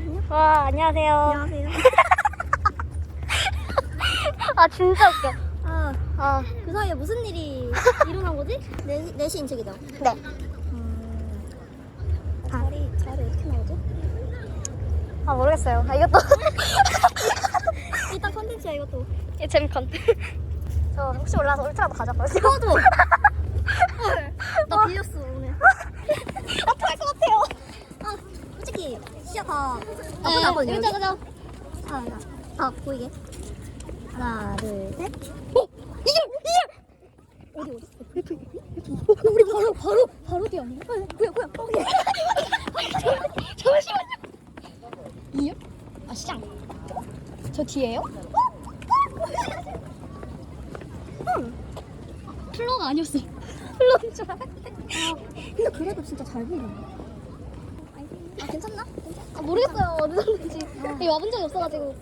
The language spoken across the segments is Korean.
있거든요. 와 안녕하세요. 안녕하세요. 아 진짜 웃겨. 아, 아 그 사이에 무슨 일이 일어난 거지? 네, 4시 인책이죠? 네. 음, 아, 자리, 자리 어떻게 나오지? 아 모르겠어요. 아 이것도 일단 컨텐츠야, 이것도. 이 재미컨. 저 혹시 올라서 울트라도 가져갈게요. 저도! 나 빌렸어, 오늘. 어떡할 것 같아요. 아, 솔직히, 시야 다 나쁘지 않거든요. 여기? 그죠. 아, 자, 다 보이게. 하나, 둘, 셋. 어! 이게! 이게! 어디, 어디? F, F. 어, 우리 바로, 바로, 바로 아니야? 아, 뭐야, 뭐야. 어, 예. 잠시만요. 이요? 아 시장. 저 뒤에요? 플로가 아니었어. 플로인 줄 알았는데. 근데 그래도 진짜 잘 보이네. 아, 괜찮나? 아 모르겠어요 어디 샀는지. 여기 와본 적이 없어가지고.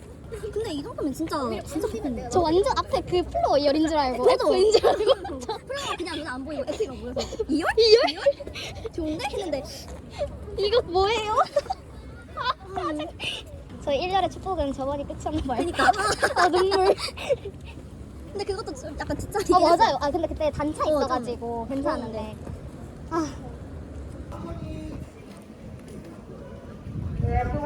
근데 이 정도면 진짜, 진짜 좋겠네요. 저 완전 앞에 그 플로 이열인 줄 알고. 저도. F인 줄 알고. 플로가 그냥 눈에 안 보이고 F가 보여서 2열? 2열? 좋은데? 했는데 이거 뭐예요? 저희 1년의 축복은 저번이 끝이었나 봐요. 그러니까 아 눈물. 근데 그것도 좀 약간 뒷자리 아 맞아요. 아 근데 그때 단차 어, 있어가지고 괜찮았는데. 아 Baby,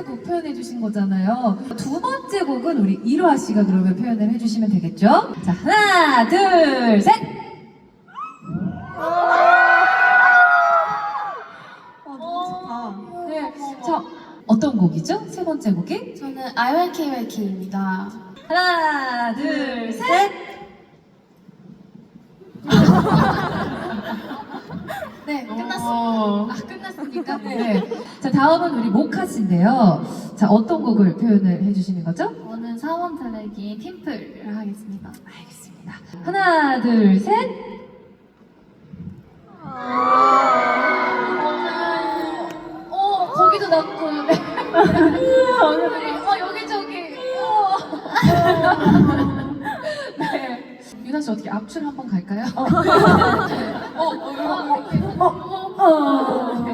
번째 곡 표현해 주신 거잖아요. 두 번째 곡은 우리 이루아 씨가 그러면 표현을 해주시면 되겠죠? 자 하나 둘 셋. 네. 자 어떤 곡이죠? 세 번째 곡이? 저는 IYKYK입니다. 하나, 둘, 셋. 네, 끝났어. 아, 끝났으니까. 네. 자, 다음은 우리 모카 씨인데요. 자, 어떤 곡을 표현을 해주시는 거죠? 저는 4번 트랙이 팀플을 하겠습니다. 알겠습니다. 하나, 둘, 셋. 어, 거기도 났고. 네. 어, 여기저기. 어. 네. 유나 씨 어떻게 앞줄 한번 갈까요? 어, 어, 어, 어, 어. 네.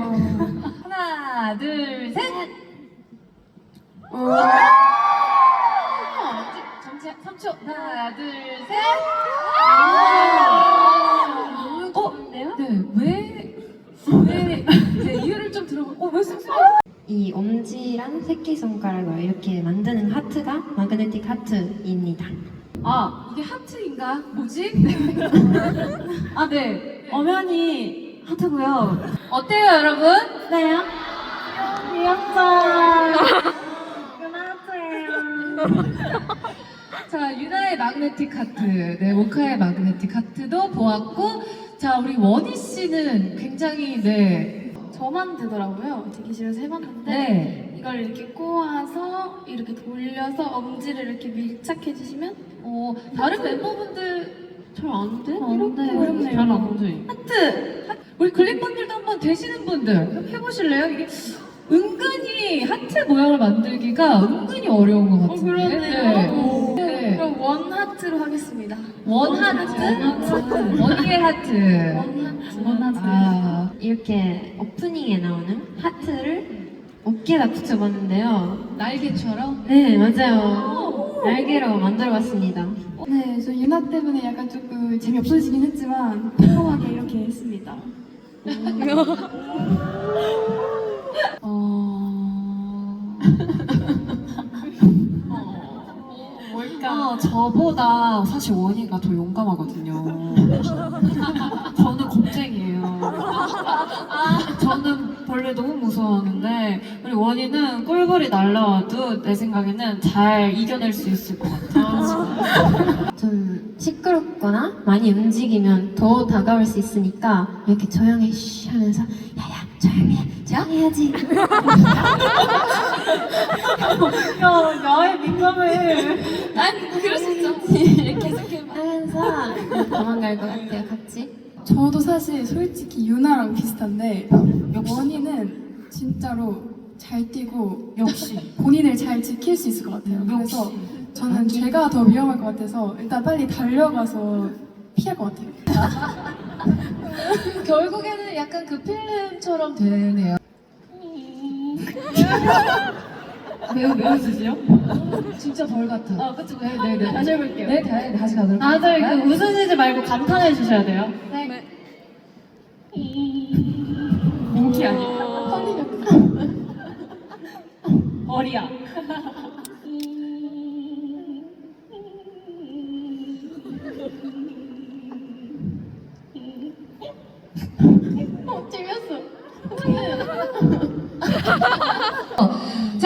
하나, 둘, 셋. 정지 3초. 하나, 둘, 셋. 어, 네, 왜, 왜, 네, 이유를 좀 들어보, 어, 왜 쑥스러워? 이 엄지랑 새끼손가락을 이렇게 만드는 하트가 마그네틱 하트입니다. 아, 이게 하트인가? 뭐지? 네. 아, 네. 엄연히 하트고요. 어때요, 여러분? 네요? 귀엽죠? 자, 유나의 마그네틱 하트, 네, 모카의 마그네틱 하트도 보았고, 자, 우리 원희 씨는 굉장히, 네, 저만 되더라고요. 대기실에서 해봤는데 네, 이걸 이렇게 꼬아서 이렇게 돌려서 엄지를 이렇게 밀착해 주시면 어, 다른 멤버분들 잘 안 돼? 안 돼. 잘안 돼. 하트! 하- 우리 글립분들도 한번 되시는 분들 해보실래요? 이게 은근히 하트 모양을 만들기가 은근히 어려운 것 같은데. 그러네요. 네. 네. 그럼 원 하트로 하겠습니다. 원 하트? 원의 하트. 원 하트. 아, 이렇게 오프닝에 나오는 하트를 어깨에다 붙여봤는데요. 날개처럼? 네, 맞아요. 날개로 만들어봤습니다. 네, 저 유나 때문에 약간 조금 재미없어지긴 했지만 평범하게 이렇게 했습니다. 어... 뭘까? 저보다 사실 원희가 더 용감하거든요. 저는 겁쟁이에요. 저는 벌레 너무 무서워하는데 원희는 꿀벌이 날라와도 내 생각에는 잘 이겨낼 수 있을 것 같아요. 좀 시끄럽거나 많이 움직이면 더 다가올 수 있으니까 이렇게 조용히 쉬 하면서 야야 조용히 해 조용히 해야지 야, 나의 민감해. 아니, 그럴 수 있죠. 계속해봐. 하면서 도망갈 것 같아요 같이 저도 사실 솔직히 유나랑 비슷한데 원희는 진짜로 잘 뛰고 역시. 본인을 잘 지킬 수 있을 것 같아요. 그래서 저는 제가 더 위험할 것 같아서 일단 빨리 달려가서 피할 것 같아요. 결국에는 약간 그 필름처럼 되네요. 매우 매우 쓰시요? 진짜 벌 같아. 아, 그쵸. 네, 네, 네. 다시 해볼게요. 네, 다, 다시 가도록 다들 하겠습니다. 그 웃으시지 말고 감탄해 주셔야 돼요. 네.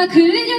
자, 글린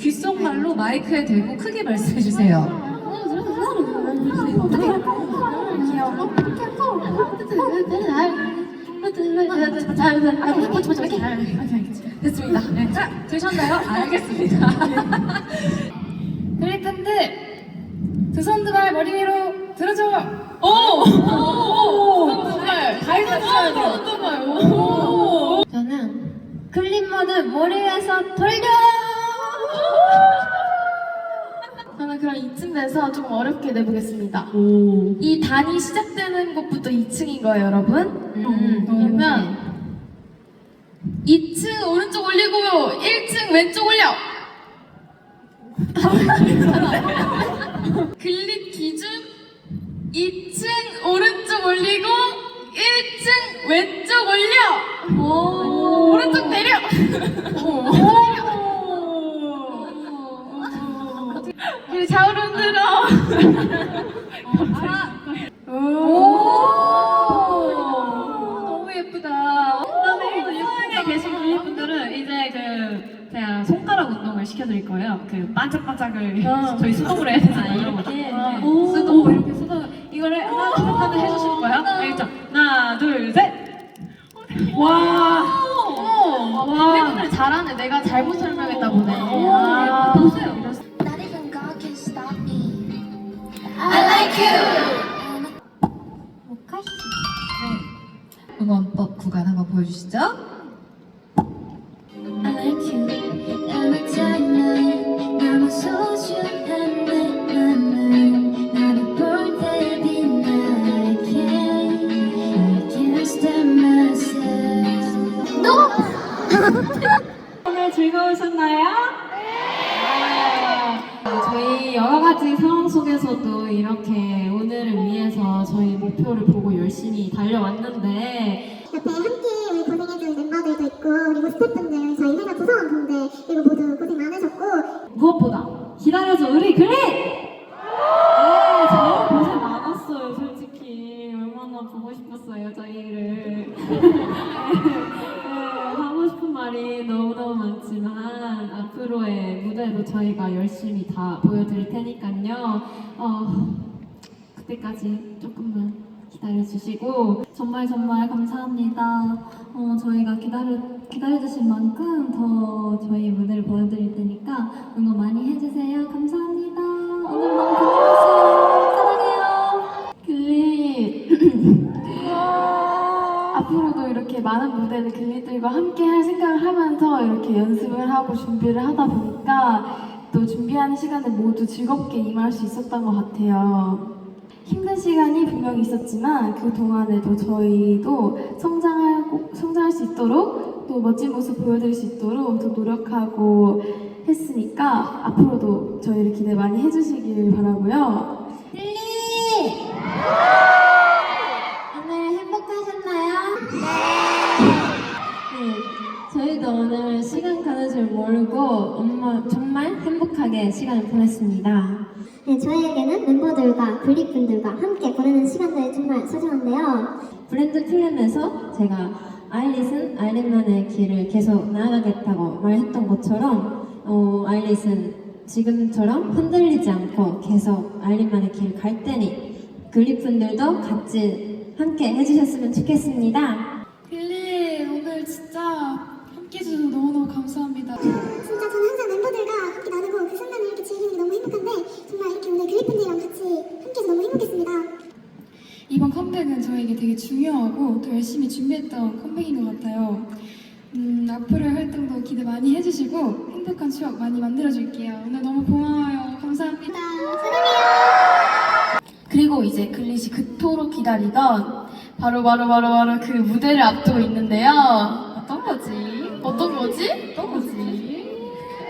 귓속말로 마이크에 대고 크게 말씀해 주세요. 됐습니다. 네, 자, 되셨나요? 알겠습니다. 그리핀들 두손 두 발 머리 위로 들어줘. 오! 오! 정말 다 해주셔야 돼요. 오! 저는 클립모드 머리 위에서 돌려 저는 그럼 돼서 좀 어렵게 내보겠습니다. 오. 이 단이 시작되는 곳부터 2층인 거예요, 여러분. 음, 그러면 2층 오른쪽 올리고 1층 왼쪽 올려. 글릿 기준 2층 오른쪽 올리고 1층 왼쪽 올려. 오, 오른쪽 내려. 우리 좌우로 흔들어. 너무 예쁘다. 예쁘게 계신 분들은 이제 그 제가 손가락 운동을 시켜드릴 거예요. 그 반짝반짝을 저희 수동으로 해야 되잖아요. 이렇게 수동 이렇게 수동 이거를 하나 둘 하나 해주실 거예요. 알겠죠? Like you. 응원법 구간 한번 보여주시죠. 이렇게 오늘을 위해서 저희 목표를 보고 열심히 달려왔는데 함께 조금만 기다려주시고 정말 정말 감사합니다. 어, 저희가 기다려, 기다려주신 만큼 더 저희 무대를 보여드릴 테니까 응원 많이 해주세요. 감사합니다. 오늘 너무 고마웠어요. 사랑해요. 글리. 앞으로도 이렇게 많은 무대를 글리들과 함께 할 생각을 하면서 이렇게 연습을 하고 준비를 하다 보니까 또 준비하는 시간에 모두 즐겁게 임할 수 있었던 것 같아요. 힘든 시간이 분명히 있었지만 그 동안에도 저희도 성장하고 성장할 수 있도록 또 멋진 모습 보여드릴 수 있도록 더 노력하고 했으니까 앞으로도 저희를 기대 많이 해주시길 바라고요. 오늘 행복하셨나요? 네. 저희도 오늘 시간 가는 줄 모르고 엄마 정말 행복하게 시간을 보냈습니다. 네, 저희에게는 멤버들과 블릭분들과 함께 보내는 시간들이 정말 소중한데요 브랜드 플랜에서 제가 아일릿은 아일릿만의 길을 계속 나아가겠다고 말했던 것처럼 어, 아일릿은 지금처럼 흔들리지 않고 계속 아일릿만의 길을 갈 테니 글리분들도 같이 함께 해주셨으면 좋겠습니다. 빌리 오늘 진짜 함께 해주셔서 너무너무 감사합니다. 진짜 저는 항상 멤버들과 함께 나누고 그 순간 게 너무 행복한데 정말 이렇게 오늘 그리핀들이랑 같이 함께해서 너무 행복했습니다 이번 컴백은 저에게 되게 중요하고 또 열심히 준비했던 컴백인 것 같아요. 음, 앞으로의 활동도 기대 많이 해주시고 행복한 추억 많이 만들어줄게요. 오늘 너무 고마워요. 감사합니다. 그리고 이제 글릿이 그토록 기다리던 바로 바로 바로 바로 그 무대를 앞두고 있는데요. 어떤 거지? 어떤 거지? 어떤 거지?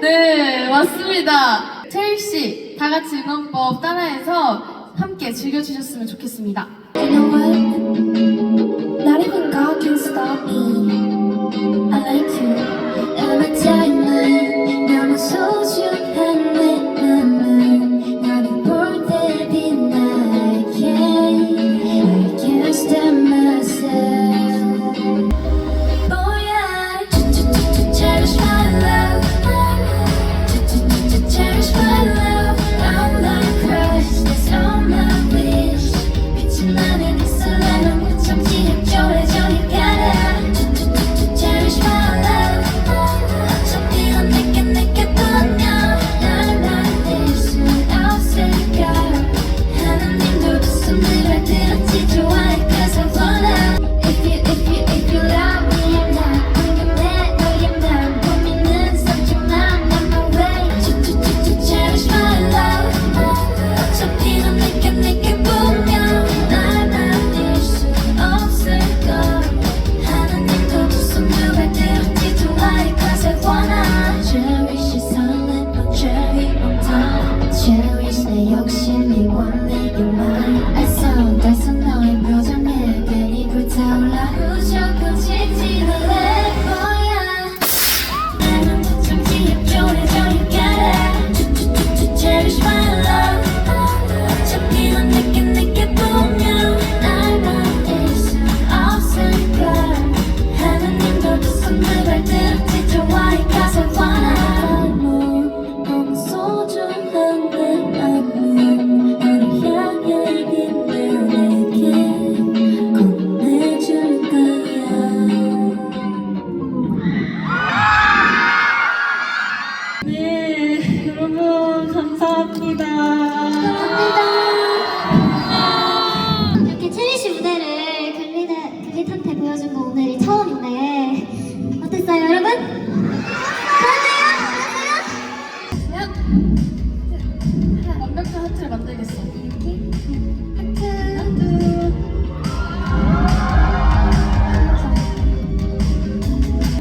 네, 맞습니다. 채일 씨, 다 같이 응원법 따라해서 함께 즐겨주셨으면 좋겠습니다. You know what? Not even God can stop me. I like you.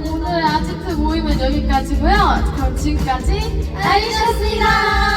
오늘 아지트 모임은 여기까지고요. 그럼 지금까지 알리셨습니다.